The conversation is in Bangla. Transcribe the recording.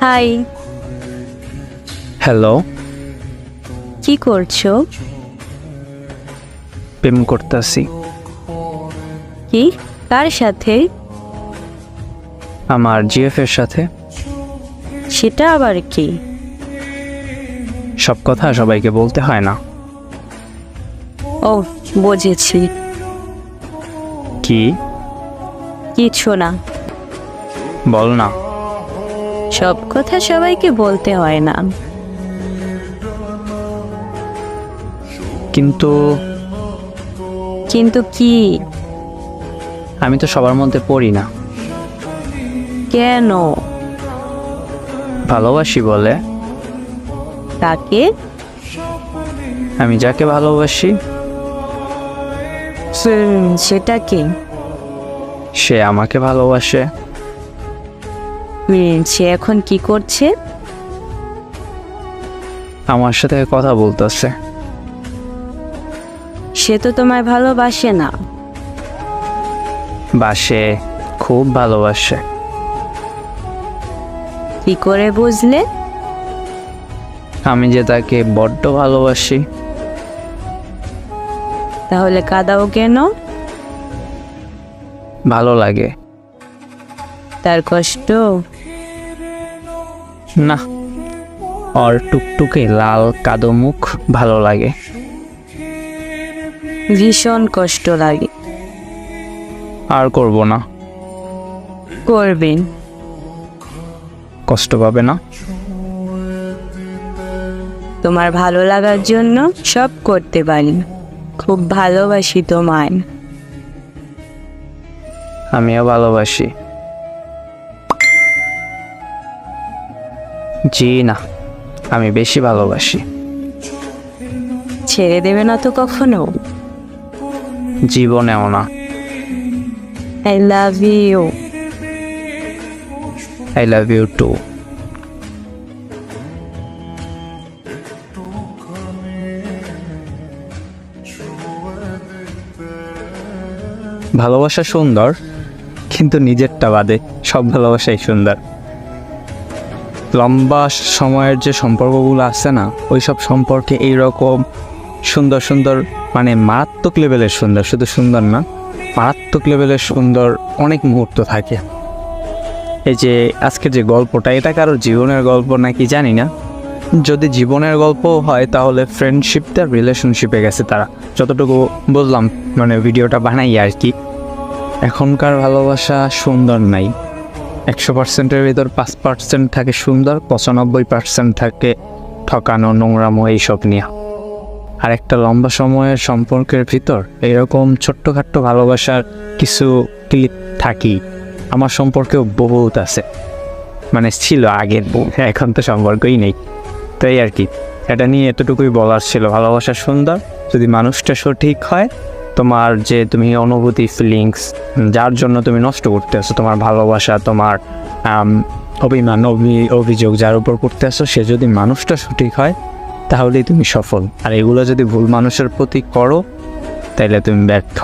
হাই। হ্যালো কি করছ? প্রেম করতেছি। কি? কার সাথে? আমার জিএফ এর সাথে। সেটা আবার কি? সব কথা সবাইকে বলতে হয় না। ও বুঝেছি। কি? কিছু না। বল না। সব কথা সবাইকে বলতে হয় না। কিন্তু কিন্তু কি? আমি তো সবার মধ্যে পড়ি না। কেন? ভালোবাসি বলে। তাকে? আমি যাকে ভালোবাসি হুম, সেটা কি সে আমাকে ভালোবাসে। সে এখন কি করছে? আমার সাথে কথা বলতেছে। সে তো তোমায় ভালোবাসে না। বাসে খুব ভালোবাসে। কি করে বুঝলে? আমি যে তাকে বড্ড ভালোবাসি। তাহলে কাদাও কেন? ভালো লাগে। তার কষ্ট? না ওর টুকটুকে লাল কাদো মুখ ভালো লাগে। ভীষণ কষ্ট লাগে। আর করব না। করবেন। কষ্ট পাবে না। তোমার ভালো লাগার জন্য সব করতে পারি। খুব ভালোবাসি তোমায়। আমিও ভালোবাসি। জি না আমি বেশি ভালোবাসি। ছেড়ে দেবে না তো কখনো? জীবনেও না। I love you I love you too ভালোবাসা সুন্দর কিন্তু নিজেরটা বাদে সব ভালোবাসাই সুন্দর। লম্বা সময়ের যে সম্পর্কগুলো আছে না ওই সব সম্পর্কে এইরকম সুন্দর সুন্দর মানে মারাত্মক লেভেলের সুন্দর, শুধু সুন্দর না, মারাত্মক লেভেলের সুন্দর অনেক মুহূর্ত থাকে। এই যে আজকের যে গল্পটা, এটা কারোর জীবনের গল্প নাকি জানি না। যদি জীবনের গল্প হয়, তাহলে ফ্রেন্ডশিপটা রিলেশনশিপে গেছে তারা। যতটুকু বললাম মানে ভিডিওটা বানাই আর কি। এখনকার ভালোবাসা সুন্দর নাই। একশো পার্সেন্টের ভিতর পাঁচ পার্সেন্ট থাকে সুন্দর, পঁচানব্বই পার্সেন্ট থাকে ঠকানো, নোংরামো এইসব নিয়ে। আর একটা লম্বা সময়ের সম্পর্কের ভিতর এরকম ছোট্টখাট্ট ভালোবাসার কিছু ক্লিপ থাকি। আমার সম্পর্কেও বহুত আছে। মানে ছিল আগের বউ এখন তো সম্পর্কই নেই। তাই আর কি। এটা নিয়ে এতটুকুই বলার ছিল। ভালোবাসা সুন্দর। যদি মানুষটা সঠিক হয় তোমার যে তুমি অনুভূতি ফিলিংস যার জন্য তুমি নষ্ট করতে আছো তোমার ভালোবাসা, তোমার অভিমান, অভি, অভিযোগ যার উপর করতে আসো সে যদি মানুষটা সঠিক হয়, তাহলেই তুমি সফল। আর এগুলো যদি ভুল মানুষের প্রতি করো তাহলে তুমি ব্যর্থ।